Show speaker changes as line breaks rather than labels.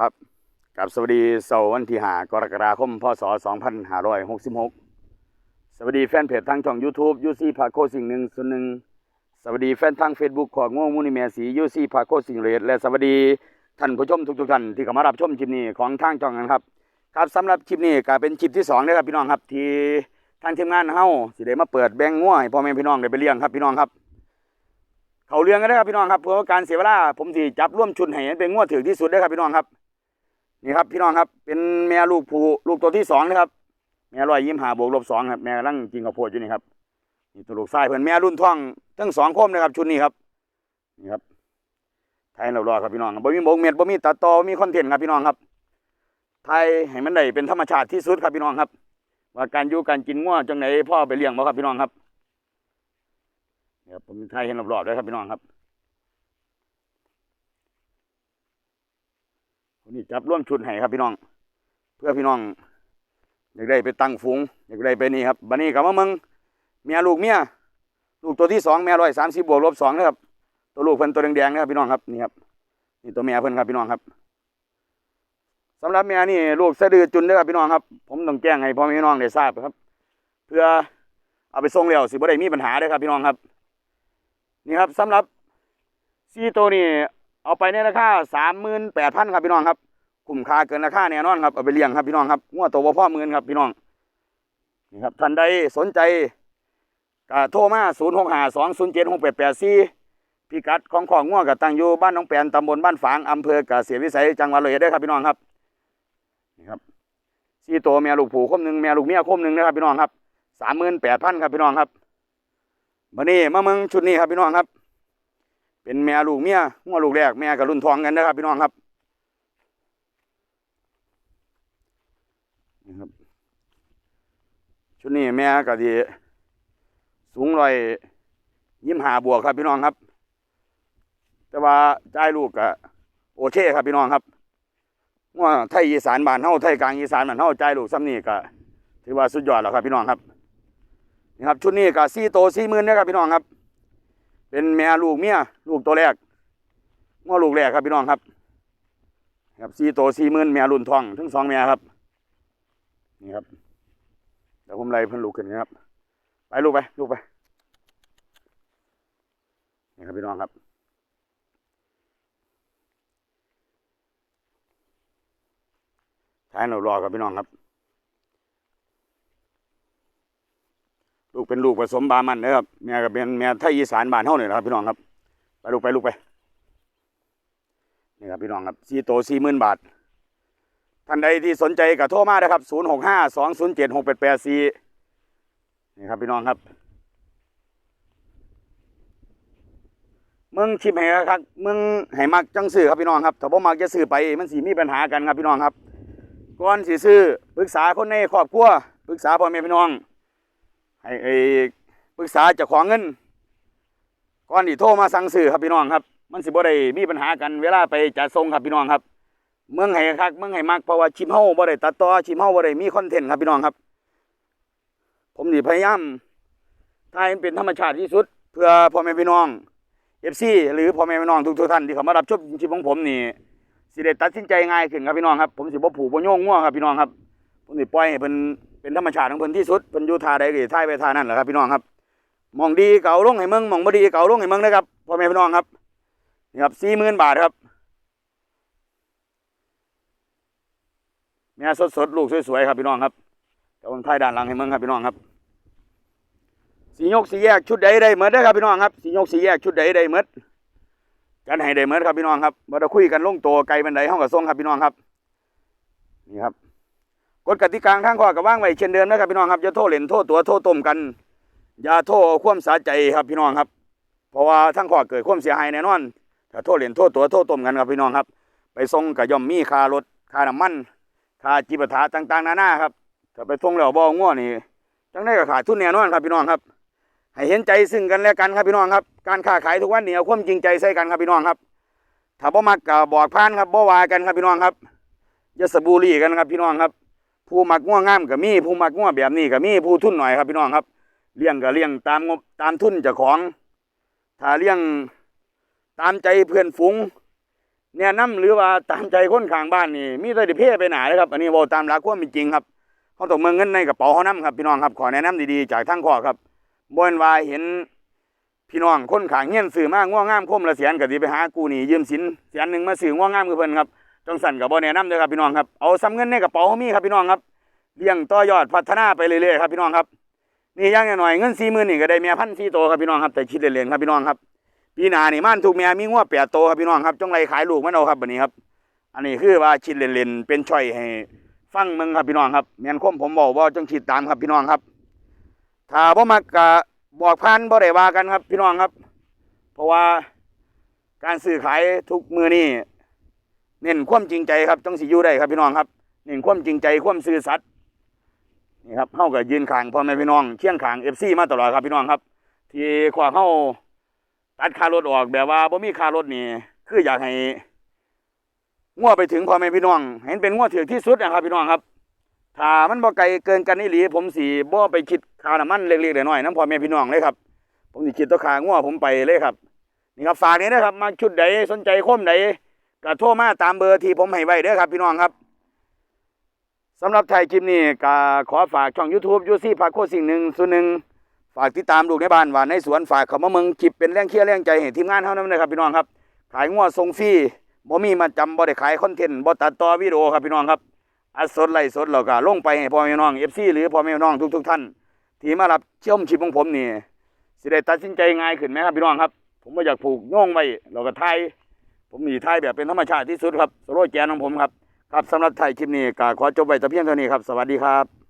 ครับกับสวัสดีเสาร์วันที่หากรกฎาคมพศ 2566 สวัสดีแฟนเพจทางช่อง YouTube ยูซีพาโคสิ่งหนึ่งส่วนหนึ่งสวัสดีแฟนทาง Facebook ของง่วงมุนิเมียสียูซีพาโคสิ่งเรดและสวัสดีท่านผู้ชมทุกๆท่านที่เข้ามารับชมคลิปนี้ของทางช่องกันครับ ครับสำหรับคลิปนี้ก็เป็นคลิปที่สองนะครับพี่น้องครับที่ทางทีมงานเฮาสิได้มาเปิดแบงง่วให้พ่อแม่พี่น้องได้ไปเลี้ยงครับพี่น้องครับเขาเลี้ยงกันได้ครับพี่น้องครับเพื่อการเสียเวลาผมสิจับร่วมชุนให้เป็นง่วถือที่สุดได้ครับพี่น้องครับ นี่ครับพี่น้องครับ เป็นแม่ลูกผูลูกตัวที่สองนะครับ แม่ร้อยยิ้มหาบวกลบสองครับแม่กำลังกินข้าวโพดอยู่นี่ครับนี่ตัวลูกชายเพื่อนแม่รุ่นท้องทั้งสองคมนะครับ ชุดนี้ครับนี่ครับไทยเรารอครับพี่น้องบ่มีโบกเม็ดบ่มีตัดต่อมีคอนเทนต์ครับพี่น้องครับ ไทยให้มันได้เป็นธรรมชาติที่สุดครับพี่น้องครับ ว่าการอยู่การกินง่วจังไหนพ่อไปเลี้ยงบ่ครับพี่น้องครับเนี่ยครับผมไทยเห็นรอบๆเลยครับพี่น้องครับ นนี้จับร่วมชุดให้ครับพี่น้อง เพื่อพี่น้องอยากได้ไปตั้งฝูงอยากได้ไปนี่ครับบันนี้กับมามืองเมียลูกเมียลูกตัวที่สองแม่ร้อยสามสิบบวกลบสองนะครับตัวลูกเพิ่นตัวแดงๆนะครับพี่น้องครับนี่ครับนี่ตัวแม่เพิ่นครับพี่น้องครับสำหรับแม่นี่ลูกสะดือจุนเด้ครับพี่น้องครับ ผมต้องแจ้งให้พ่อแม่พี่น้องได้ทราบครับ เพื่อเอาไปส่งแล้วสิบ่ได้มีปัญหาเด้ครับพี่น้องครับ นี่ครับสำหรับซีตัวนี้ เอาไปในราคาสามหมื่นแปดพันครับพี่น้องครับคุ้มค่าเกินราคาแน่นอนครับเอาไปเลี้ยงครับพี่น้องครับงวดตัวบ่พ่อหมื่นครับพี่น้องนี่ครับท่านใดสนใจก็โทรมาศูนย์หกห้าสองศูนย์เจ็ดหกแปดแปดสี่พิกัดของของง่วกับตั้งอยู่บ้านหน้องแปนตำบลบ้านฝางอำเภอกเกษตรวิสัยจังหวัดเลยเอ็ดเด้อครับพี่น้องครับนี่ครับสี่ตัวแม่ลูกผูคมหนึ่งแม่ลูกเมียคมหนึ่งนะครับพี่น้องครับสามหมื่นแปดพันครับพี่น้องครับวันนี้มาเมืองชุดนี้ครับพี่น้องครับ เป็นแม่ลูกเมียงัวลูกแรกแม่กับรุ่นทองกันนะครับ พี่น้องครับนี่ครับชุดนี้แม่ก็ดีสูงร้อยยิ้มหาบวกครับพี่น้องครับ แต่ว่าใจลูกก็โอเคครับพี่น้องครับว่าไทยอีสานบ้านเฮาไทยกลางอีสานบ้านเฮาจ่ายลูกซ้ำนี่ก็ถือว่าสุดยอดแล้วครับพี่น้องครับนี่ครับ ชุดนี้ก็สี่โตสี่มื่นนะครับพี่น้องครับ เป็นแม่ลูกเมียลูกตัวแรกง้อลูกแรกครับพี่น้องครับ ครับสี่ตัวสี่หมื่นแม่รุ่นทองทั้งสองแม่ครับ นี่ครับเดี๋ยวผมไล่เพิ่นลูกขึ้นนะครับ ไปลูกไปลูกไปนี่ครับพี่น้องครับท้ายเรารอครับพี่น้องครับ กเป็นลูกผสมบามันนะครับแม่ก็เป็นแม่ไทยอีสานบ้านเฮาเนี่ยนะครับพี่น้องครับ ไปลูกไปลูกไปนี่ครับพี่น้องครับสี่โตสี่หมื่นบาท ท่านใดที่สนใจก็โทรมานะครับศูนย์หกห้าสองศูนย์เจ็ดหกแปดแปดสี่นี่ครับพี่น้องครับ เมืองชิมให้ครับเมืองให้มักจังซื้อครับพี่น้องครับถ้าบ่มักจะซื้อไปมันสีมีปัญหากันครับพี่น้องครับก่อนสิซื้อปรึกษาคนในครอบครัวปรึกษาพ่อแม่พี่น้อง ให้ไอ้ปรึกษาเจ้าของเงินก่อนที่โทรมาสั่งซื้อครับพี่น้องครับ มันสิบ่ได้มีปัญหากันเวลาไปจัดส่งครับพี่น้องครับ เมืองไห้คักเมืองไห้มักเพราะว่าชิมเฮาบ่ได้ตัดต่อชิมเฮาบ่ได้มีคอนเทนต์ครับพี่น้องครับ ผมสิพยายามถ่ายเป็นธรรมชาติที่สุด เพื่อพ่อแม่พี่น้อง FC หรือพ่อแม่พี่น้องทุกท่านที่เข้ามารับชมคลิปของผมนี่สิได้ตัดสินใจง่ายขึ้นครับพี่น้องครับผมสิบ่ผูกบ่โยงง่วงครับพี่น้องครับผมสิปล่อยให้เพิ่น เป็นธรรมชาติของเพิ่นที่สุดเพิ่นอยู่ท่าใดก็สิท่ายไปท่านั้นแหละครับพี่น้องครับมองดีเก่าลงให้เมืองมองบ่ดีเก่าลงให้เมืองนะครับพ่อแม่พี่น้องครับนี่ครับ40,000บาทครับแม่สดๆลูกสวยๆครับพี่น้องครับเดี๋ยวผมถ่ายด้านหลังให้เมืองครับพี่น้องครับสียกสีแยกชุดใดได้เหมือนได้ครับพี่น้องครับสียกสีแยกชุดใดได้เหมือนกันให้ได้เหมือนครับพี่น้องครับมาได้คุยกันลงตัวไกลบันไดห้องกับทรงครับพี่น้องครับนี่ครับ กฎกติกาทางข้อกับว่างไว้เช่นเดิมนะครับพี่น้องครับอย่าโทษเล่นโทษตัวโทษต้มกันอย่าโทษเอาความสาใจครับพี่น้องครับ เพราะว่าทั้งข้อเกิดความเสียหายแน่นอนถ้าโทษเล่นโทษตัวโทษต้มกันครับพี่น้องครับ ไปส่งกับย่อมมีค่ารถค่าน้ำมันค่าจิปาถะต่างๆนานาครับถ้าไปส่งแล้วบ่ง่วนี่จังได้ก็ขาดทุนแน่นอนครับพี่น้องครับ ให้เห็นใจซึ่งกันและกันครับพี่น้องครับ การค้าขายทุกวันนี้เอาความจริงใจใส่กันครับพี่น้องครับ ถ้าบ่มักก็บอกผ่านครับบ่วากันครับพี่น้องครับอย่าสบูรี่กันครับพี่น้องครับ ผู้มักง่วงงามก็มีผู้มักง่วงแบบนี้ก็มีผู้ทุนหน่อยครับพี่น้องครับเลี้ยงก็เลี้ยงตามงบตามทุนเจ้าของถ้าเลี้ยงตามใจเพื่อนฝูงแนะนำหรือว่าตามใจคนข้างบ้านนี่มีแต่ดิเพ่ไปหนาเลยครับอันนี้เว้าตามหลักความเป็นจริงครับเขาต้องเมืองเงินในกระเป๋าเขานํครับพี่น้องครับขอแนะนำดีๆจากทางข้อครับบนว่าเห็นพี่น้องคนขางเงี้ยนซื้อมากง่วงงามคมละแสนก็สิไปหากูนี่ยืมสินแสนหนึ่งมาซื้อง่วงงามคือเพิ่นครับ จังสั่นก็บ่แนะนำเด้อครับพี่น้องครับเอาซ้ำเงินในกระเป๋าเขามีครับพี่น้องครับเลี้ยงต่อยอดพัฒนาไปเรื่อยๆครับพี่น้องครับนี่ย่างน้อยเงิน40,000นี่ก็ได้เมียพันสี่โตครับพี่น้องครับแต่คิดเล่นๆครับพี่น้องครับปีหน้านี่มันถูกเมียมีงัวแปดโตครับพี่น้องครับจงไรขายลูกมันเอาครับบัดนี้ครับ อันนี้คือว่าคิดเล่นๆเป็นช่อยให้ฟังมึงครับพี่น้องครับแม่นคมผมบอกว่าจงคิดตามครับพี่น้องครับ ถ้าบ่มักก็บอกพันบ่ได้ว่ากันครับพี่น้องครับ เพราะว่าการซื้อขายทุกมือนี่ เน้นความจริงใจครับต้องสิอยู่ได้ครับพี่น้องครับเน้นความจริงใจความซื่อสัตย์นี่ครับเฮาก็ยืนขางพ่อแม่พี่น้องเคียงขาง FC มาตลอดครับพี่น้องครับ ที่ขวาเฮาตัดคารถออกแบบว่าบ่มีคารถนี่คืออยากให้งัวไปถึงพ่อแม่พี่น้อง เห็นเป็นงัวถือที่สุดนะครับพี่น้องครับถ้ามันบ่ไกลเกินกันนี่หลีผมสิบ่ไปคิดค่าน้ำมันเล็กๆน้อยๆน้ำพ่อแม่พี่น้องเลยครับผมสิคิดตัวขางัวผมไปเลยครับนี่ครับฝากนี้นะครับมาชุดใดสนใจคมใด ก็โทรมาตามเบอร์ที่ผมให้ไว้เด้อครับ พี่น้องครับสำหรับไทยคลิปนี้ก็ขอฝากช่อง YouTube ยูซี่พาโคสิ่งหนึ่งส่วนหนึ่งฝากติดตามลูกในบ้านว่าในสวนฝากเขามาเมืองคลิปเป็นแรงเคียร์แรงใจให้ทีมงานเท่านั้นนะครับพี่น้องครับ ขายงัวทรงฟรีบ่มีมาจำบ่ได้ขายคอนเทนต์บ่ตัดต่อวิดีโอครับพี่น้องครับอัดสดไล่สดเราก็ลงไปให้พ่อแม่พี่น้อง FC หรือพ่อแม่พี่น้องทุกๆท่าน ที่มารับเชมคลิปของผมนี่สิได้ตัดสินใจง่ายขึ้นไหมครับพี่น้องครับ ผมไม่อยากผูกโย่งไว้เราก็ทย ผมมีทายแบบเป็นธรรมชาติที่สุดครับสโลแกนของผมครับครับสำหรับไทยคลิปนี้ก็ขอจบไว้แต่เพียงเท่านี้ครับ สวัสดีครับ